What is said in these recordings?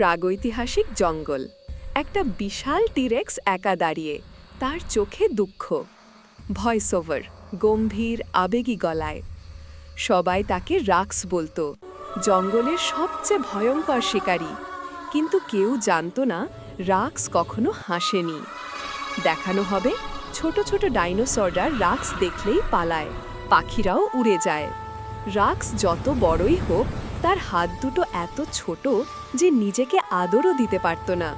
প্রাগৈতিহাসিক জঙ্গল। একটা বিশাল টিরেক্স একা দাঁড়িয়ে, তার চোখে দুঃখ। ভয়েস ওভার গম্ভীর, আবেগী গলায়। সবাই তাকে রাক্স বলতো, জঙ্গলের সবচেয়ে ভয়ঙ্কর শিকারী। কিন্তু কেউ জানতো না, রাক্স কখনো হাসেনি। দেখানো হবে, ছোট ছোট ডাইনোসররা রাক্স দেখলেই পালায়, পাখিরাও উড়ে যায়। রাক্স যত বড়ই হোক তার হাত দুটো এত ছোট যে নিজেকে আদরও দিতে পারত না।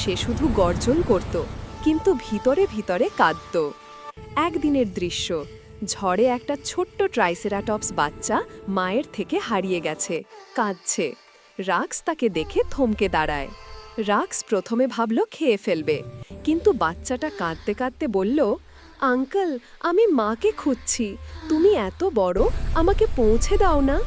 সে শুধু গর্জন করত, কিন্তু ভিতরে ভিতরে কাঁদত। একদিনের দৃশ্য, ঝড়ে একটা ছোট্ট ট্রাইসেরাটপস বাচ্চা মায়ের থেকে হারিয়ে গেছে, কাঁদছে। রাক্স তাকে দেখে থমকে দাঁড়ায়। রাক্স প্রথমে ভাবল খেয়ে ফেলবে, কিন্তু বাচ্চাটা কাঁদতে কাঁদতে বলল, আঙ্কেল, আমি মাকে খুঁজছি। তুমি এত বড়, আমাকে পৌঁছে দাও না।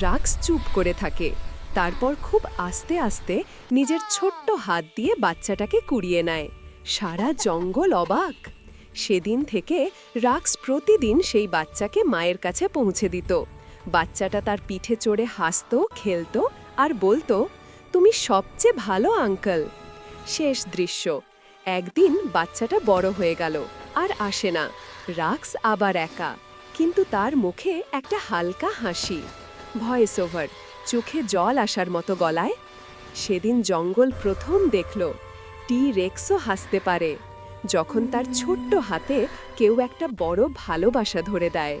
রাক্স চুপ করে থাকে। তারপর খুব আস্তে আস্তে নিজের ছোট্ট হাত দিয়ে বাচ্চাটাকে কুড়িয়ে নেয়। সারা জঙ্গল অবাক। সেদিন থেকে রাক্স প্রতিদিন সেই বাচ্চাকে মায়ের কাছে পৌঁছে দিত। বাচ্চাটা তার পিঠে চড়ে হাসত, খেলত আর বলতো, তুমি সবচেয়ে ভালো আঙ্কেল। শেষ দৃশ্য। একদিন বাচ্চাটা বড় হয়ে গেল আর আসে না। রাক্স আবার একা। কিন্তু তার মুখে একটা হালকা হাসি। ভয়েস ওভার চোখে জল আসার মতো গলায়। সেদিন জঙ্গল প্রথম দেখল টি রেক্সও হাসতে পারে, যখন তার ছোট্ট হাতে কেউ একটা বড় ভালোবাসা ধরে দেয়।